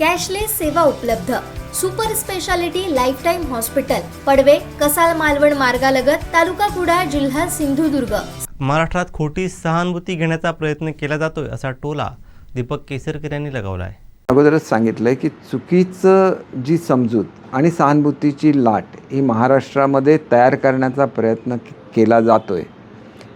cashless सेवा उपलब्ध. Super speciality life time hospital Padve Kasal Malvan मार्गालगत तालुका कुडाळ जिल्हा सिंधुदुर्ग. महाराष्ट्रात खोटी सहानुभूती घेण्याचा प्रयत्न केला जातोय असा टोला दीपक केसरकर यांनी लगावला आहे अगोदरच सांगितलं आहे की चुकीचं जी समजूत आणि सहानुभूतीची लाट ही महाराष्ट्रामध्ये तयार करण्याचा प्रयत्न के- केला जातो आहे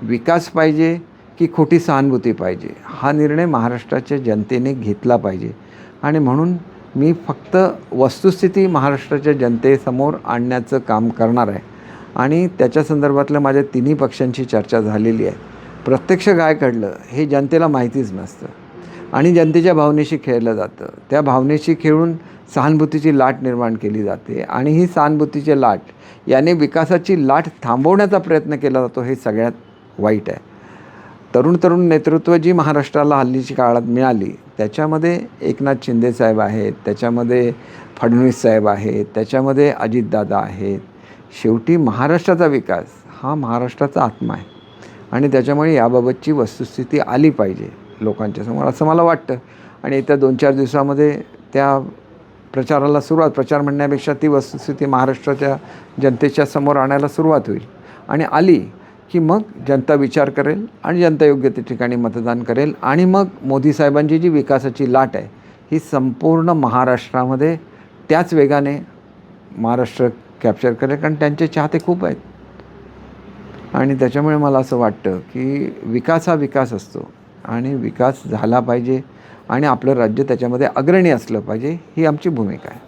विकास पाहिजे की खोटी सहानुभूती पाहिजे? हा निर्णय महाराष्ट्राच्या जनतेने घेतला पाहिजे. आणि म्हणून मी फक्त वस्तुस्थिती महाराष्ट्राच्या जनतेसमोर आणण्याचं काम करणार आहे. आणि त्याच्या संदर्भातल्या माझ्या तिन्ही पक्षांची चर्चा झालेली आहे. प्रत्यक्ष काय घडलं हे जनतेला माहितीच नसतं. आणि जनतेच्या भावनेशी खेळलं जातं. त्या भावनेशी खेळून सहानुभूतीची लाट निर्माण केली जाते. आणि ही सहानुभूतीची लाट याने विकासाची लाट थांबवण्याचा प्रयत्न केला जातो हे सगळ्यात वाईट आहे. तरुण तरुण नेतृत्व जी महाराष्ट्राला हल्लीची काळात मिळाली त्याच्यामध्ये एकनाथ शिंदे साहेब आहेत त्याच्यामध्ये फडणवीस साहेब आहेत त्याच्यामध्ये अजितदादा आहेत. शेवटी महाराष्ट्राचा विकास हा महाराष्ट्राचा आत्मा आहे. आणि त्याच्यामुळे याबाबतची वस्तुस्थिती आली पाहिजे लोकांच्या समोर असं मला वाटतं. आणि येत्या दोन चार दिवसामध्ये त्या प्रचाराला सुरुवात प्रचार म्हणण्यापेक्षा ती वस्तुस्थिती महाराष्ट्राच्या जनतेच्या समोर आणायला सुरुवात होईल. आणि आली की मग जनता विचार करेल आणि जनता योग्य त्या ठिकाणी मतदान करेल आणि मग मोदी साहेबांची जी विकासाची लाट आहे ही संपूर्ण महाराष्ट्रामध्ये त्याच वेगाने महाराष्ट्र कॅप्चर करेल कारण त्यांचे चाहते खूप आहेत. आणि त्याच्यामुळे मला असं वाटतं की विकास हा विकास असतो आणि विकास झाला पाहिजे आणि आपलं राज्य त्याच्यामध्ये अग्रणी असलं पाहिजे ही आमची भूमिका आहे.